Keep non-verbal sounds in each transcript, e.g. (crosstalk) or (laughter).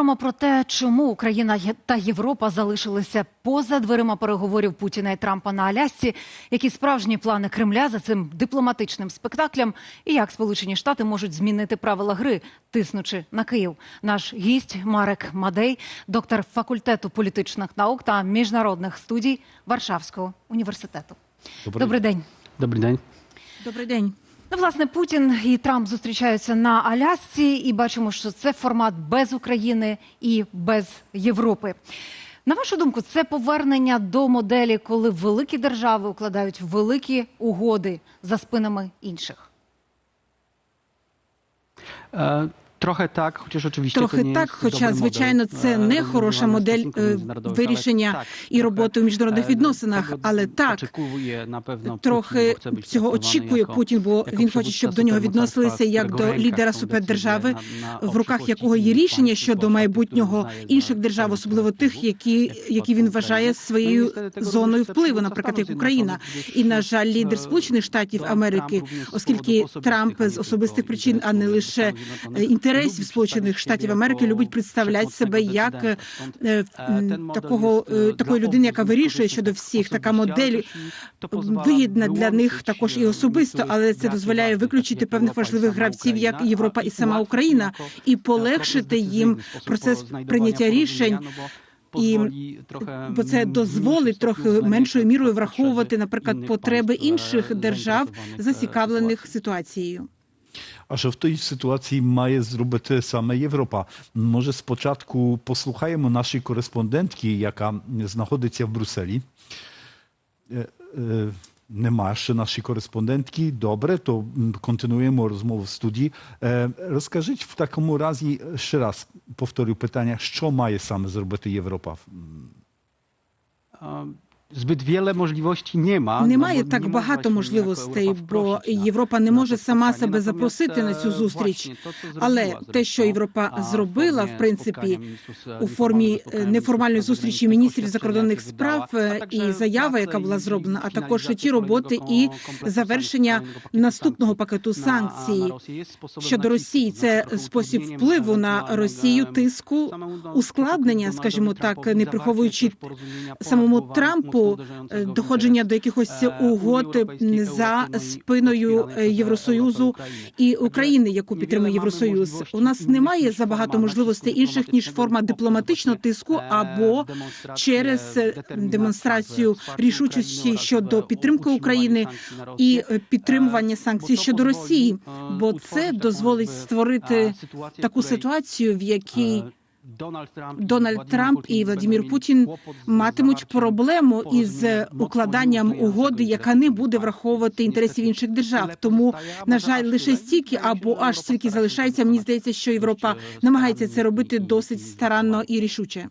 Говоримо про те, чому Україна та Європа залишилися поза дверима переговорів Путіна і Трампа на Алясці, які справжні плани Кремля за цим дипломатичним спектаклем, і як Сполучені Штати можуть змінити правила гри, тиснучи на Київ. Наш гість Марек Мадей, доктор факультету політичних наук та міжнародних студій Варшавського університету. Добрий Добрий день. Добрий день. Добрий день. Ну, власне, Путін і Трамп зустрічаються на Алясці, і бачимо, що це формат без України і без Європи. На вашу думку, це повернення до моделі, коли великі держави укладають великі угоди за спинами інших. Е, Трохи так, хоча ж очевидно, Трохи так, хоча звичайно це не хороша модель е, вирішення і роботи у міжнародних відносинах, але так напевно трохи цього очікує Путін, бо він хоче, щоб до нього відносилися як до лідера супердержави, в руках якого є рішення щодо майбутнього інших держав, особливо тих, які які він вважає своєю зоною впливу, наприклад, як Україна. І на жаль, лідер Сполучених Штатів Америки, оскільки Трамп з особистих причин, а не лише е, інтересів Сполучених Штатів Америки, любить представляти себе як е, е, м, такого е, такої людини, яка вирішує щодо всіх. Така модель вигідна для них також і особисто, але це дозволяє виключити певних важливих гравців, як Європа і сама Україна, і полегшити їм процес прийняття рішень. І бо це дозволить трохи меншою мірою враховувати, наприклад, потреби інших держав, зацікавлених ситуацією. А що в тій ситуації має зробити саме Європа? Може, спочатку послухаємо нашої кореспондентки, яка знаходиться в Брюсселі. Е, е, Нема ще нашої кореспондентки. Добре, то м, континуємо розмову в студії. Е, Розкажіть в такому разі ще раз, повторю питання, що має саме зробити Європа? Zbyt wiele możliwości nie ma. Немає так багато можливостей, бо Європа не може сама себе запросити на цю зустріч. Але те, що Європа зробила, в принципі, у формі неформальної зустрічі міністрів закордонних справ, і заява, яка була зроблена, а також ті роботи і завершення наступного пакету санкцій щодо Росії. Це спосіб впливу на Росію, тиску, ускладнення, скажімо так, не приховуючи самому Трампу мостом, е, доходження доходження до якихось Е, угод за спиною е, Євросоюзу і України, яку підтримує Євросоюз. У нас немає забагато можливостей інших ніж форма дипломатичного тиску Е, або через е, демонстрацію рішучості щодо підтримки України і е, підтримування Е, санкцій щодо Росії, е, бо це дозволить створити е, таку ситуацію, в якій е, Дональд Трамп, Трамп і Владимир Путін матимуть проблему із укладанням угоди, яка не буде враховувати інтересів інших держав. Тому на жаль, лише стільки або аж стільки залишається. Мені здається, що Європа намагається це робити досить старанно і рішуче.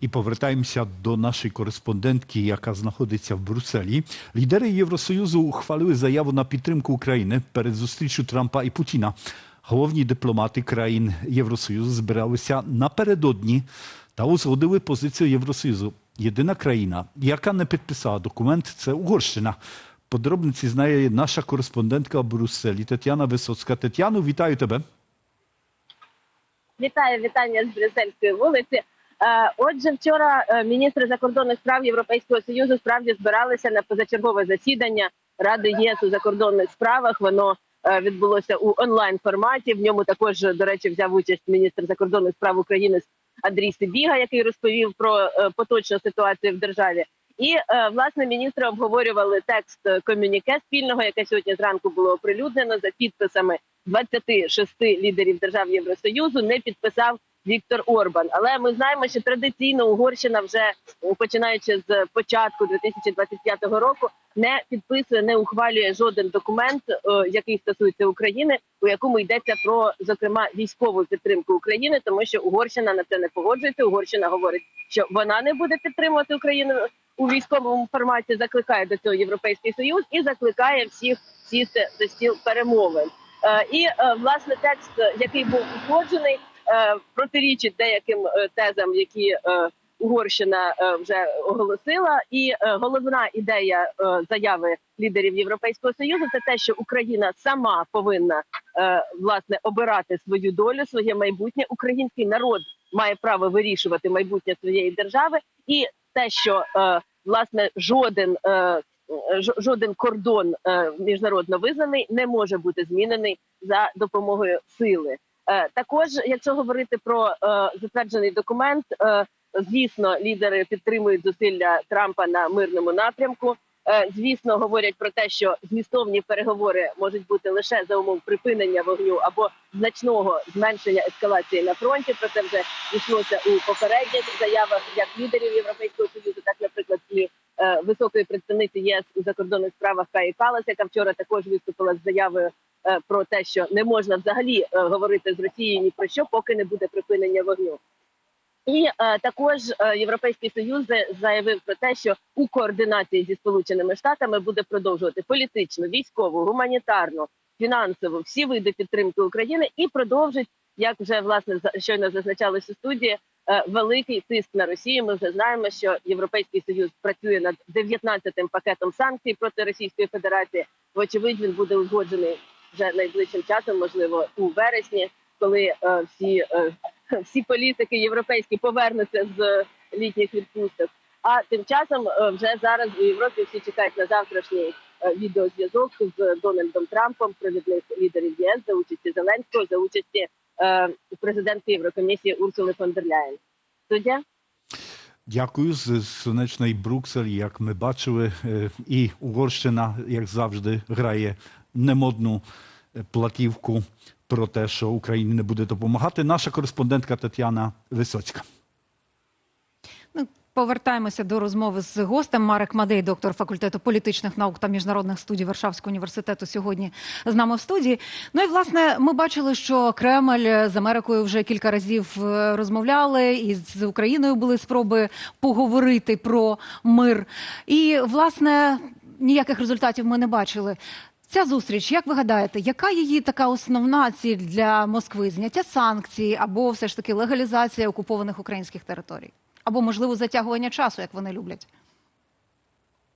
І повертаємося до нашої кореспондентки, яка знаходиться в Брюсселі. Лідери Євросоюзу ухвалили заяву на підтримку України перед зустрічю Трампа і Путіна. Головні дипломати країн Євросоюзу збиралися напередодні та узгодили позицію Євросоюзу. Єдина країна, яка не підписала документ, це Угорщина. Подробниці знає наша кореспондентка в Брюсселі Тетяна Висоцька. Тетяно, вітаю тебе. Вітаю вітання з Брюссельської вулиці. Е, Отже, вчора е, міністри закордонних справ Європейського союзу справді збиралися на позачергове засідання Ради ЄС у закордонних справах. Воно відбулося у онлайн форматі. В ньому також, до речі, взяв участь міністр закордонних справ України Андрій Сибіга, який розповів про е, поточну ситуацію в державі. І е, власне міністри обговорювали текст е, комюніке спільного, яке сьогодні зранку було оприлюднено за підписами 26 лідерів держав Євросоюзу. Не підписав Віктор Орбан. Але ми знаємо, що традиційно Угорщина вже е, починаючи з початку 2025 року не підписує, не ухвалює жоден документ, е, який стосується України, у якому йдеться про зокрема військову підтримку України, тому що Угорщина на це не погоджується. Угорщина говорить, що вона не буде підтримувати Україну у військовому форматі. Закликає до цього європейський союз і закликає всіх сісти за стіл перемовин. Е, І власне текст, який був узгоджений, протирічить деяким е, тезам, які е, Угорщина е, вже оголосила. І е, головна ідея е, заяви лідерів Європейського союзу це те, що Україна сама повинна е, власне обирати свою долю, своє майбутнє. Український народ має право вирішувати майбутнє своєї держави, і те, що е, власне жоден е, жоден кордон е, міжнародно визнаний не може бути змінений за допомогою сили. Е, також, якщо говорити про е, затверджений документ, е, звісно, лідери підтримують зусилля Трампа на мирному напрямку. Звісно, говорять про те, що змістовні переговори можуть бути лише за умов припинення вогню або значного зменшення ескалації на фронті. Про це вже йшлося у попередніх заявах як лідерів Європейського союзу, так, наприклад, і високої представниці ЄС у закордонних справах Каї Калас, яка вчора також виступила з заявою про те, що не можна взагалі е, говорити з Росією ні про що, поки не буде припинення вогню. І е, також е, Європейський Союз заявив про те, що у координації зі Сполученими Штатами буде продовжувати політичну, військову, гуманітарну, фінансову всі види підтримки України і продовжить, як вже власне щойно зазначалось у студії, е, великий тиск на Росію. Ми вже знаємо, що Європейський Союз працює над 19-тим пакетом санкцій проти Російської Федерації. Вочевидь, він буде узгоджений вже найближчим часом, можливо, у вересні, коли е, всі, е, (laughs) всі політики європейські повернуться з літніх відпусток. А тим часом е, вже зараз у Європі всі чекають на завтрашній відеозв'язок з Дональдом Трампом, провідних лідерів ЄС за участі Зеленського, за участі президентки Єврокомісії Урсули фон дер Ляєн. Суддя? Дякую з сонячної Брукселі. Як ми бачили, і Угорщина, як завжди, грає немодну е, платівку про те, що Україні не буде допомагати. Наша кореспондентка Тетяна Висоцька. Ну, повертаємося до розмови з гостем. Марек Мадей, доктор факультету політичних наук та міжнародних студій Варшавського університету, сьогодні з нами в студії. Ну і власне ми бачили, що Кремль з Америкою вже кілька разів е, розмовляли, і з Україною були спроби поговорити про мир. І власне ніяких результатів ми не бачили. Ця зустріч, як ви гадаєте, яка її така основна ціль для Москви? Зняття санкцій або все ж таки легалізація окупованих українських територій? Або можливо затягування часу, як вони люблять?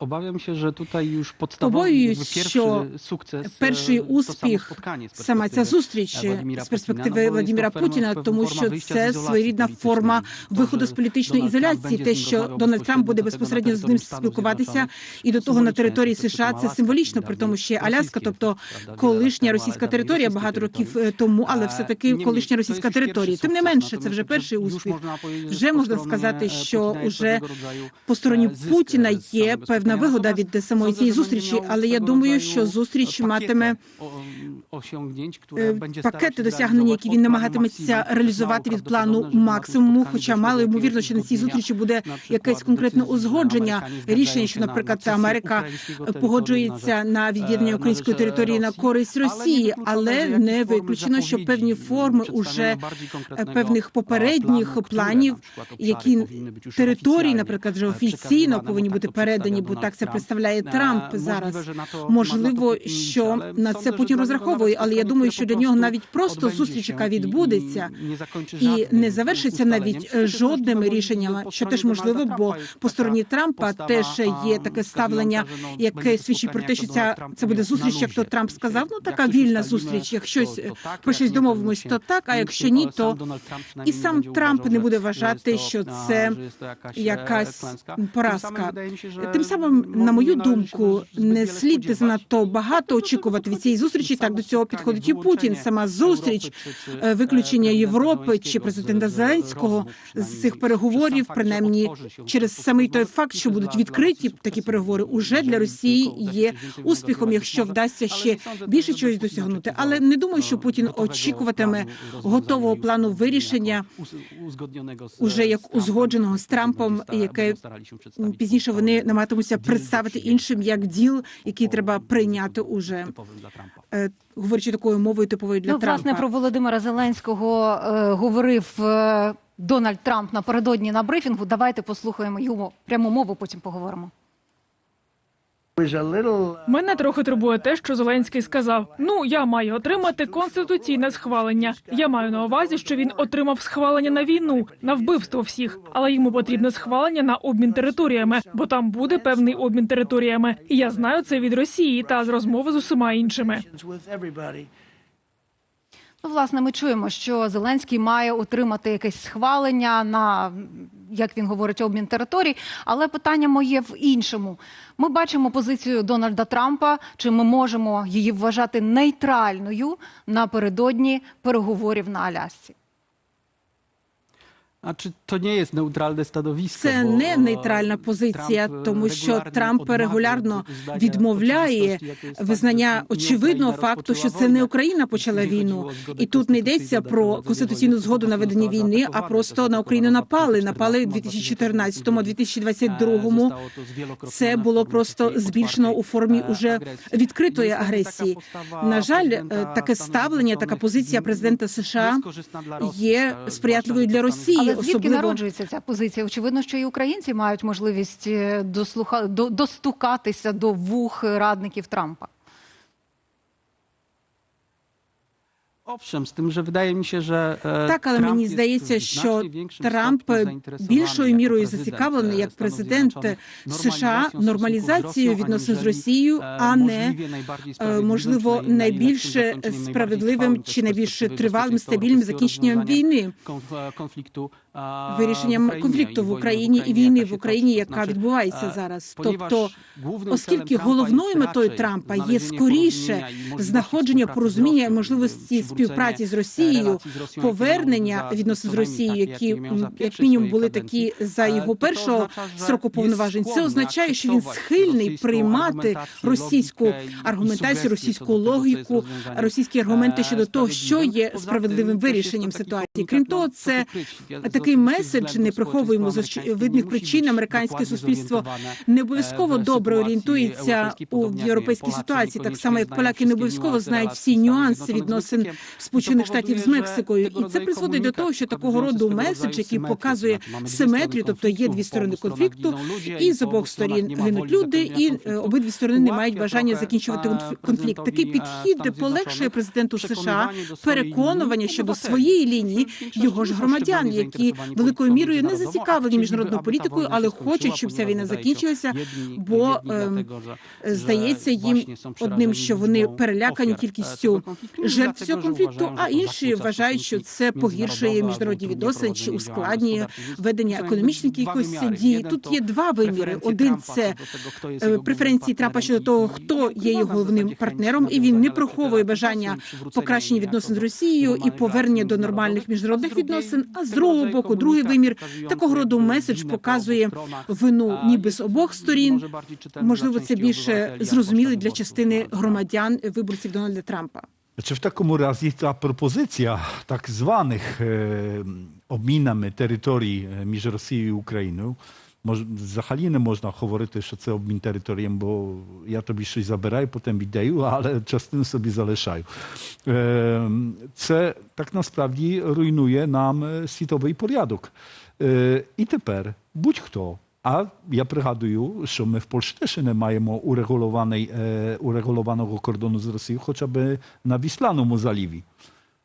Obawiam się, że tutaj już podstawowy pierwszy що sukces перший успіх саме ця зустріч з перспективи Владимира Путіна, тому що це своєрідна форма виходу з політичної ізоляції. Те, що Дональд Трамп буде безпосередньо з ним спілкуватися, і до того на території США це символічно, при тому ще Аляска, тобто колишня російська територія багато років тому, але все таки колишня російська територія. Тим не менше, це вже перший успіх. Вже можна сказати, що rodzaju, по стороні Путіна є певна безпосередньо. вигода від самої цієї зустрічі, але я думаю, що зустріч матиме е, starał пакети досягнення, які він намагатиметься реалізувати від плану максимуму. Хоча мало ймовірно, що на цій зустрічі буде якесь конкретне узгодження рішення, що, наприклад, Америка погоджується на від'єднання е, української території на користь Росії, але не виключено, що певні форми уже певних е, попередніх планів, які території, наприклад, вже е, офіційно повинні бути передані, бо так це представляє Трамп Е, зараз. можливо, що на це Путін розраховує, але я думаю, що для нього навіть просто зустріч, яка відбудеться, і не завершиться навіть жодними рішеннями, що теж можливо, бо по стороні Трампа теж є таке ставлення, яке свідчить про те, що ця це буде зустріч, як то Трамп сказав. Ну така вільна зустріч. Як то- щось то так, про щось домовимось, то так. А якщо ні, то і сам Трамп не буде вважати, що це якась поразка. Тим самим, мо- на мою думку, не слід занадто багато очікувати від цієї зустрічі. Так до цього підходить і Путін. Сама зустріч, е, виключення Європи чи президента Зеленського з цих переговорів, принаймні через самий той факт, що будуть відкриті такі переговори, уже для Росії є успіхом, якщо вдасться ще більше чогось досягнути. Але не думаю, що Путін очікуватиме готового плану вирішення уже як узгодженого з Трампом, яке пізніше вони намагатимуться представити іншим як діл, який треба прийняти уже е, говорячи такою мовою типовою для ну, Трампа. власне, про Володимира Зеленського е, говорив е, Дональд Трамп напередодні на брифінгу. Давайте послухаємо йому пряму мову, потім поговоримо. Мене трохи турбує те, що Зеленський сказав: ну я маю отримати конституційне схвалення. Я маю на увазі, що він отримав схвалення на війну, на вбивство всіх, але йому потрібне схвалення на обмін територіями, бо там буде певний обмін територіями. І я знаю це від Росії та з розмови з усіма іншими. Ну, власне, ми чуємо, що Зеленський має отримати якесь схвалення на як він говорить обмін територій. Але питання моє в іншому. Ми бачимо позицію Дональда Трампа, чи ми можемо її вважати нейтральною напередодні переговорів на Алясці. А чи то не є нейтральне становище? Це не нейтральна позиція, тому що Трамп регулярно відмовляє визнання очевидного факту, що це не Україна почала війну, і тут не йдеться про конституційну згоду на ведення війни, а просто на Україну напали. Напали в 2014-2022 Це було просто збільшено у формі уже відкритої агресії. На жаль, е, таке ставлення, така позиція президента США є сприятливою для Росії звідки особливо... народжується ця позиція? Очевидно, що і українці мають можливість е, дослуха... до... достукатися до вух радників Трампа. Owszem, з тим же видає мені ще же так, але Трамп мені здається, що Трамп більшою мірою зацікавлений як президент е, США нормалізацією відносин з Росією, а не е, можливо найбільше справедливим чи найбільш тривалим стабільним закінченням війни. конфлікту вирішенням конфлікту в Україні і війни в Україні, яка відбувається зараз. Тобто, оскільки головною метою Трампа є скоріше знаходження порозуміння можливості співпраці з Росією, повернення відносин з Росією, які як мінімум були такі за його першого сроку повноважень, це означає, що він схильний приймати російську аргументацію, російську логіку, російські аргументи щодо того, що є справедливим вирішенням ситуації. Крім того, це таке такий меседж не приховуємо з видних причин. Американське суспільство не обов'язково добре орієнтується у європейській ситуації, так само як поляки не обов'язково знають всі нюанси відносин сполучених штатів з Мексикою, і це призводить до того, що такого роду меседж, який показує симетрію, тобто є дві сторони конфлікту, і з обох сторін гинуть люди, і е, обидві сторони не мають бажання закінчувати конфлікт. Такий підхід полегшує президенту США переконування щодо своєї лінії його ж громадян, які великою мірою не зацікавлені міжнародною політикою, але хочуть, щоб ця війна закінчилася, бо ем, е, здається їм одним, що вони перелякані кількістю жертв цього конфлікту, а інші вважають, що це погіршує міжнародні відносини чи ускладнює ведення економічних якихось дій. Тут є два виміри: один це преференції Трампа щодо того, хто є е, його головним партнером, і він не приховує бажання покращення відносин з Росією і повернення до нормальних міжнародних відносин. А з другого боку, другий вимір такого роду меседж показує вину, ніби з обох сторін. Можливо, це більше зрозуміло для частини громадян виборців Дональда Трампа. Чи в такому разі ta пропозиція так званих e, obminamy terytorii między Rosją i Ukrainą za Halinę można choworyty jeszcze co obmin terytorium, bo ja to bliższość zabieraję, potem ideju, ale czas sobie zaleszają. Co tak na sprawdzi rujnuje nam e, sitowy poriadok. E, I teraz, budź kto, a ja przychaduję, że my w Polsce też nie mamy e, uregulowanego kordonu z Rosją, chociażby na Wislanu mu.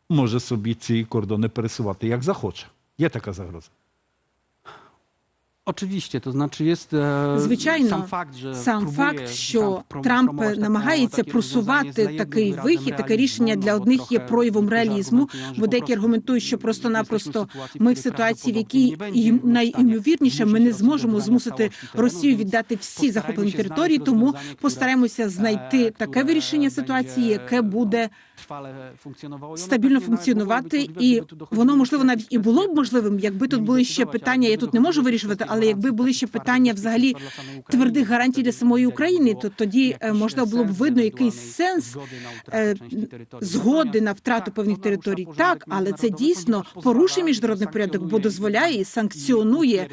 Może sobie ci kordony presuwać jak zachoce. Jest taka zagroza. Очевидно, то значить, є звичайно сам факт, що сам факт, що Трамп намагається просувати такий вихід, таке рішення для одних є проявом реалізму, бо деякі аргументують, що просто-напросто ми в ситуації, в якій найімовірніше ми не зможемо змусити Росію віддати всі захоплені території, тому постараємося знайти таке вирішення ситуації, яке буде стабільно функціонувати, і воно можливо навіть і було б можливим, якби тут були ще питання. Я тут не можу вирішувати. Але якби були ще питання взагалі твердих гарантій для самої України, то тоді е, можна було б видно якийсь сенс е, згоди на втрату певних територій. Так, але це дійсно порушує міжнародний порядок, бо дозволяє санкціонує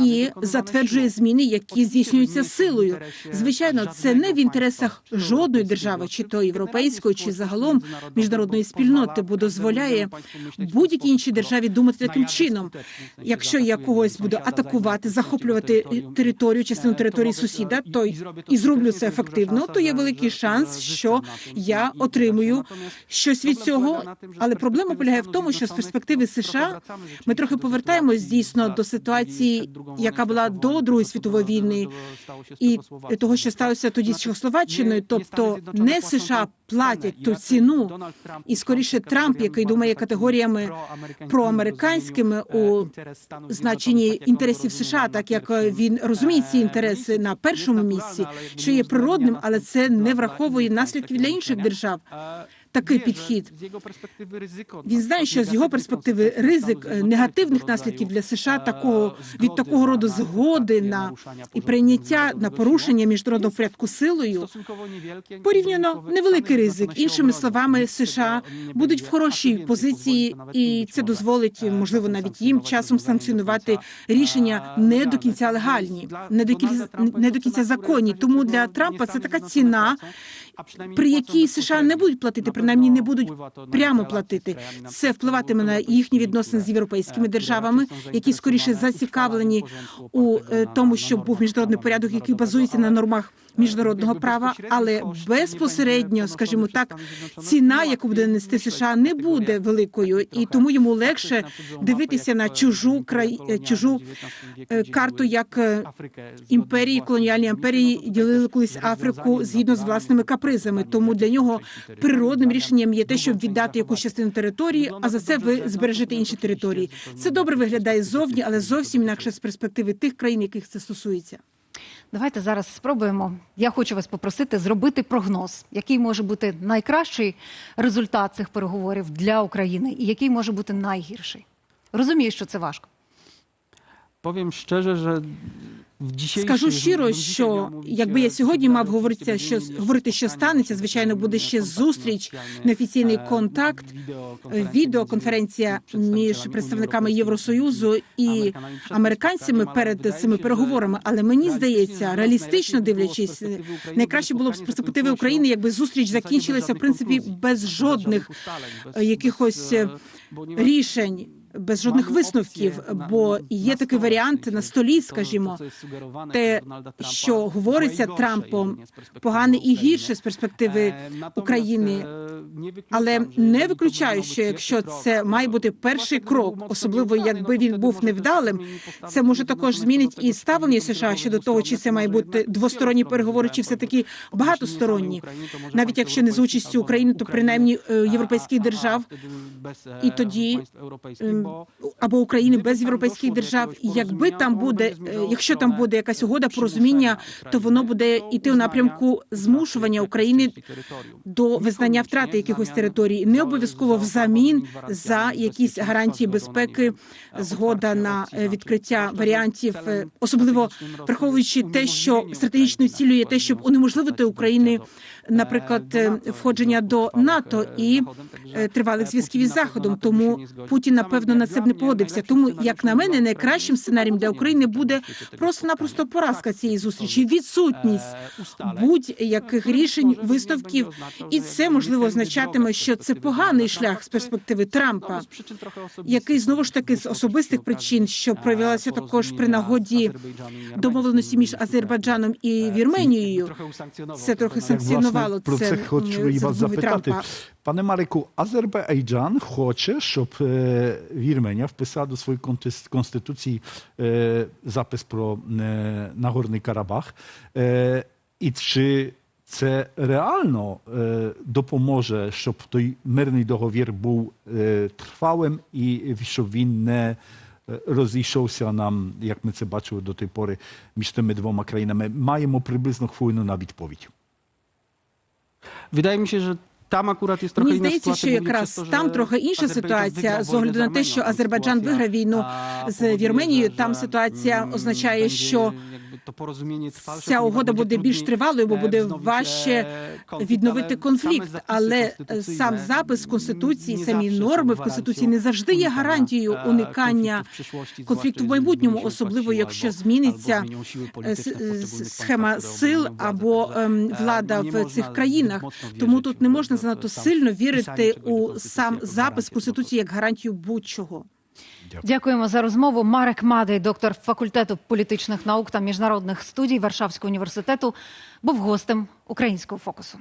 і затверджує зміни, які здійснюються силою. Звичайно, це не в інтересах жодної держави, чи то європейської, чи загалом міжнародної спільноти, бо дозволяє будь-якій іншій державі думати таким чином, якщо якогось буде атакувати окупувати, захоплювати територію, частину території сусіда, то і зроблю це ефективно, то є великий шанс, що я отримую щось від цього. Але проблема полягає в тому, що з перспективи США ми трохи повертаємось дійсно до ситуації, яка була до другої світової війни, і того, що сталося тоді з Чехословаччиною, тобто не США платять ту ціну. І скоріше Трамп, який думає категоріями проамериканськими у значенні інтересів США, так як він розуміє ці інтереси на першому місці, що є природним, але це не враховує наслідків для інших держав. Такий підхід. Він знає, що з його перспективи ризик е, негативних наслідків для США такого від такого роду згоди на і прийняття на порушення міжнародного порядку силою порівняно невеликий ризик. Іншими словами, США будуть в хорошій позиції, і це дозволить можливо навіть їм часом санкціонувати рішення не до кінця легальні, не до кінця не до кінця законні. Тому для Трампа це така ціна, при якій США не будуть платити, принаймні не будуть прямо платити. Це впливатиме на їхні відносини з європейськими державами, які скоріше зацікавлені у е, тому, щоб був міжнародний порядок, який базується на нормах міжнародного права, але безпосередньо, скажімо так, ціна, яку буде нести США, не буде великою, і тому йому легше дивитися на чужу край е, чужу е, карту, як е, імперії, колоніальні імперії ділили колись Африку згідно з власними капризами. Тому для нього природним рішенням є те, щоб віддати якусь частину території, а за це ви збережете інші території. Це добре виглядає ззовні, але зовсім інакше з перспективи тих країн, яких це стосується. Давайте зараз спробуємо. Я хочу вас попросити зробити прогноз, який може бути найкращий результат цих переговорів для України, і який може бути найгірший. Розумію, що це важко. Powiem szczerze, że Скажу щиро, що якби я сьогодні мав говорити, що говорити, що станеться, звичайно, буде ще зустріч, неофіційний e, контакт, відеоконференція відеоконференція між представниками Євросоюзу і американцями перед цими переговорами. Але мені здається, реалістично дивлячись, найкраще було б з перспективи України, якби зустріч закінчилася в принципі без жодних е, якихось е, рішень. Без жодних висновків, бо є такий варіант на столі, скажімо, те, що говориться Трампом, погане і гірше з перспективи Е, України. е, Але не виключаю, що якщо це має бути перший крок, особливо якби ну, він був невдалим, це може також змінить і ставлення США щодо того, чи це має бути двосторонні переговори, чи все таки багатосторонні. Навіть якщо не з участю України, то принаймні е, європейських держав І тоді, або України без європейських держав. Якби там буде, е, якщо там буде якась угода порозуміння, то воно буде йти у напрямку змушування України до визнання втрати якихось територій, не обов'язково взамін за якісь гарантії безпеки, згода на е, відкриття варіантів, е, особливо враховуючи те, що стратегічною цілею є те, щоб унеможливити України, наприклад, входження до НАТО і тривалих зв'язків із заходом. Тому Путін напевно на це б не погодився. Тому, як на мене, найкращим сценарієм для України буде просто-напросто поразка цієї зустрічі, відсутність будь-яких рішень, висновків, і це можливо означатиме, що це поганий шлях з перспективи Трампа, який знову ж таки з особистих причин, що проявилася також при нагоді домовленості між Азербайджаном і Вірменією. Це трохи санкціонувало власне, про це хочу і вас запитати. Трампа. Пане Марику, Азербайджан хоче, щоб е, Вірменія вписала до своєї контес- конституції е, запис про е, Нагорний Карабах. Е, і чи це реально е, допоможе, щоб той мирний договір був е, тривалим і щоб він не е, розійшовся нам, як ми це бачили до тієї пори, між тими двома країнами. Маємо приблизно хвилину на відповідь. Wydaje mi się, że tam akurat jest trochę Мені здається, що якраз там трохи інша ситуація з огляду на те, що. Азербайджан виграв війну з Вірменією. Там ситуація mm, означає, що trwalsze, ця угода буде більш тривалою, бо e, буде важче e, відновити конфлікт. Але сам запис конституції, самі норми в конституції не завжди є гарантією e, уникання конфлікту в майбутньому, особливо якщо зміниться е, схема сил або ем, e, влада в цих країнах. Тому тут не можна занадто сильно вірити у сам запис конституції як гарантію будь-чого. Дякуємо за розмову. Марек Мадий, доктор факультету політичних наук та міжнародних студій Варшавського університету, був гостем українського фокусу.